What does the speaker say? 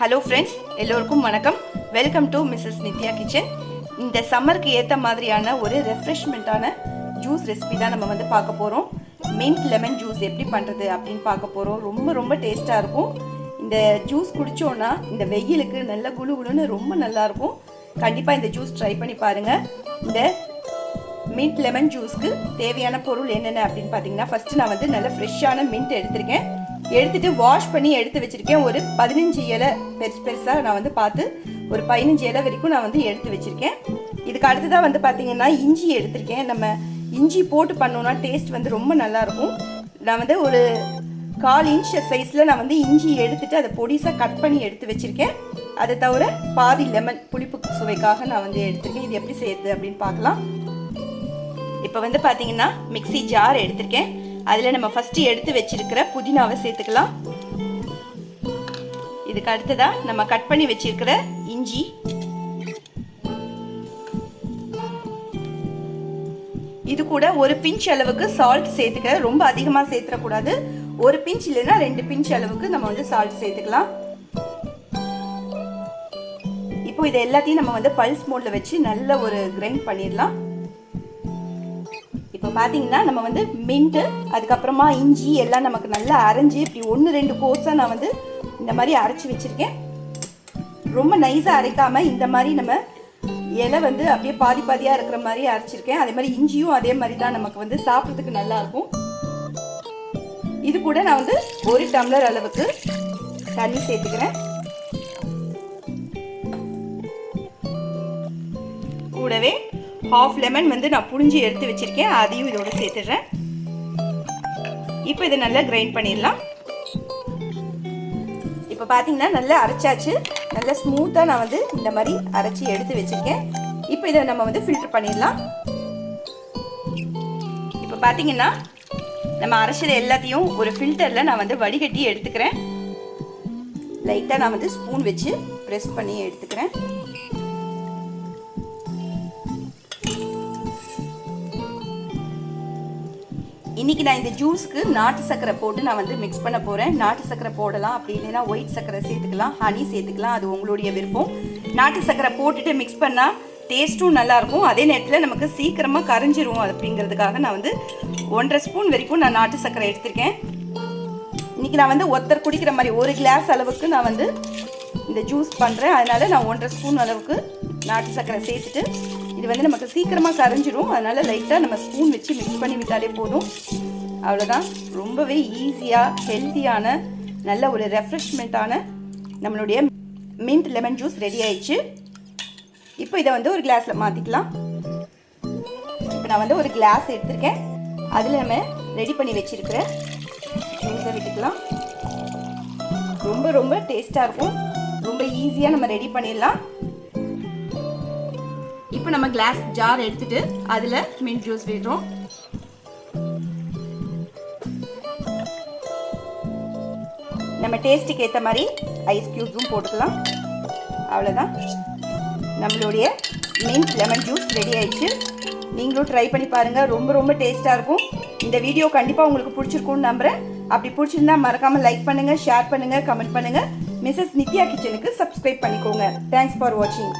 Hello friends எல்லோருக்கும் வணக்கம். Welcome to Mrs Nithya kitchen இந்த சம்மருக்கு ஏற்ற மாதிரியான ஒரு ரெஃப்ரெஷ்மெண்ட்டான ஜூஸ் ரெசிபி தான் நம்ம வந்து பார்க்க போகிறோம் மின்ட் லெமன் ஜூஸ் எப்படி பண்ணுறது அப்படின்னு பார்க்க போகிறோம் ரொம்ப ரொம்ப டேஸ்ட்டாக இருக்கும். இந்த ஜூஸ் குடித்தோன்னா இந்த வெயிலுக்கு நல்ல குளு குளுன்னு ரொம்ப நல்லாயிருக்கும் கண்டிப்பாக இந்த ஜூஸ் ட்ரை பண்ணி பாருங்கள் இந்த மின்ட் லெமன் ஜூஸ்க்கு தேவையான பொருள் என்னென்ன அப்படின்னு பார்த்தீங்கன்னா ஃபஸ்ட்டு நான் வந்து நல்ல ஃப்ரெஷ்ஷான மின்ட் எடுத்திருக்கேன். எடுத்துட்டு வாஷ் பண்ணி எடுத்து வச்சிருக்கேன். ஒரு பதினஞ்சு இலை பெருசு பெருசாக நான் வந்து பார்த்து ஒரு பதினஞ்சு இலை வரைக்கும் நான் வந்து எடுத்து வச்சிருக்கேன். இதுக்கு அடுத்ததாக வந்து பார்த்தீங்கன்னா இஞ்சி எடுத்திருக்கேன். நம்ம இஞ்சி போட்டு பண்ணோம்னா டேஸ்ட் வந்து ரொம்ப நல்லா இருக்கும். நான் வந்து ஒரு கால் இன்ச் சைஸில் நான் வந்து இஞ்சி எடுத்துட்டு அதை பொடிசாக கட் பண்ணி எடுத்து வச்சிருக்கேன். அதை தவிர பாதி லெமன் புளிப்பு சுவைக்காக நான் வந்து எடுத்திருக்கேன். இது எப்படி செய்யுது அப்படின்னு பார்க்கலாம். இப்போ வந்து பார்த்தீங்கன்னா மிக்ஸி ஜார் எடுத்திருக்கேன். அதில் நம்ம ஃபஸ்ட்டு எடுத்து வச்சிருக்கிற புதினாவை சேர்த்துக்கலாம். இதுக்கு அடுத்ததாக நம்ம கட் பண்ணி வச்சிருக்கிற இஞ்சி. இது கூட ஒரு பிஞ்ச் அளவுக்கு சால்ட் சேர்த்துக்கிற ரொம்ப அதிகமாக சேர்த்துடக்கூடாது ஒரு பிஞ்ச் இல்லைன்னா ரெண்டு பிஞ்ச் அளவுக்கு நம்ம வந்து சால்ட் சேர்த்துக்கலாம். இப்போ இது எல்லாத்தையும் நம்ம வந்து பல்ஸ் மோடில் வச்சு நல்ல ஒரு கிரைண்ட் பண்ணிடலாம். பார்த்தீங்கன்னா நம்ம வந்து மின்ட்டு அதுக்கப்புறமா இஞ்சி எல்லாம் நமக்கு நல்லா அரைஞ்சி இப்படி ஒன்று ரெண்டு கோர்ஸாக நான் வந்து இந்த மாதிரி அரைச்சி வச்சுருக்கேன். ரொம்ப நைஸாக அரைக்காமல் இந்த மாதிரி நம்ம இலை வந்து அப்படியே பாதி பாதியாக இருக்கிற மாதிரி அரைச்சிருக்கேன். அதே மாதிரி இஞ்சியும் அதே மாதிரி தான் நமக்கு வந்து சாப்பிட்றதுக்கு நல்லா இருக்கும் இது கூட நான் வந்து ஒரு டம்ளர் அளவுக்கு தண்ணி சேர்த்துக்கிறேன். கூடவே ஹாஃப் லெமன் வந்து நான் புழிஞ்சு எடுத்து வச்சுருக்கேன். அதையும் இதோடு சேர்த்துடுறேன். இப்போ இதை நல்லா கிரைண்ட் பண்ணிடலாம். இப்போ பார்த்தீங்கன்னா நல்லா அரைச்சாச்சு. நல்லா ஸ்மூத்தாக நான் வந்து இந்த மாதிரி அரைச்சி எடுத்து வச்சுருக்கேன். இப்போ இதை நம்ம வந்து ஃபில்டர் பண்ணிடலாம். இப்போ பார்த்தீங்கன்னா நம்ம அரைச்சது எல்லாத்தையும் ஒரு ஃபில்டரில் நான் வந்து வடிகட்டி எடுத்துக்கிறேன். லைட்டாக நான் வந்து ஸ்பூன் வச்சு ப்ரெஸ் பண்ணி எடுத்துக்கிறேன். இன்றைக்கி நான் இந்த ஜூஸ்க்கு நாட்டு சர்க்கரை போட்டு நான் வந்து மிக்ஸ் பண்ண போகிறேன் நாட்டு சர்க்கரை போடலாம் அப்படி இல்லைன்னா ஒயிட் சர்க்கரை சேர்த்துக்கலாம் ஹனி சேர்த்துக்கலாம். அது உங்களுடைய விருப்பம். நாட்டு சர்க்கரை போட்டுட்டு மிக்ஸ் பண்ணால் டேஸ்ட்டும் நல்லாயிருக்கும் அதே நேரத்தில் நமக்கு சீக்கிரமாக கரைஞ்சிரும் அப்படிங்கிறதுக்காக நான் வந்து ஒன்றரை ஸ்பூன் வரைக்கும் நான் நாட்டு சர்க்கரை எடுத்திருக்கேன். இன்றைக்கி நான் வந்து ஒருத்தர் குடிக்கிற மாதிரி ஒரு கிளாஸ் அளவுக்கு நான் வந்து இந்த ஜூஸ் பண்ணுறேன் அதனால் நான் ஒன்றரை ஸ்பூன் அளவுக்கு நாட்டு சர்க்கரை சேர்த்துட்டு இது வந்து நமக்கு சீக்கிரமாக கரைஞ்சிரும். அதனால் லைட்டாக நம்ம ஸ்பூன் வச்சு மிக்ஸ் பண்ணி விட்டாலே போதும். அவ்வளோதான் ரொம்பவே ஈஸியாக ஹெல்த்தியான நல்ல ஒரு ரெஃப்ரெஷ்மெண்ட்டான நம்மளுடைய மின்ட் லெமன் ஜூஸ் ரெடி ஆயிடுச்சு. இப்போ இதை வந்து ஒரு கிளாஸில் மாற்றிக்கலாம் இப்போ நான் வந்து ஒரு கிளாஸ் எடுத்திருக்கேன். அதில் நம்ம ரெடி பண்ணி வச்சுருக்கிற ஜூஸை விட்டுக்கலாம். ரொம்ப ரொம்ப டேஸ்ட்டாக இருக்கும். ரொம்ப ஈஸியாக நம்ம ரெடி பண்ணிடலாம். இப்போ நம்ம கிளாஸ் ஜார் எடுத்துட்டு அதில் மின்ட் ஜூஸ் விடுறோம். நம்ம டேஸ்ட்டுக்கு ஏற்ற மாதிரி ஐஸ் க்யூப்ஸும் போட்டுக்கலாம். அவ்வளோதான் நம்மளுடைய மின்ட் லெமன் ஜூஸ் ரெடி ஆயிடுச்சு. நீங்களும் ட்ரை பண்ணி பாருங்கள் ரொம்ப ரொம்ப டேஸ்ட்டாக இருக்கும். இந்த வீடியோ கண்டிப்பாக உங்களுக்கு பிடிச்சிருக்கும்னு நம்புகிறேன் அப்படி பிடிச்சிருந்தா மறக்காமல் லைக் பண்ணுங்கள் ஷேர் பண்ணுங்கள் கமெண்ட் பண்ணுங்கள் மிஸ்ஸஸ் நித்யா கிச்சனுக்கு சப்ஸ்கிரைப் பண்ணிக்கோங்க. தேங்க்ஸ் ஃபார் வாட்சிங்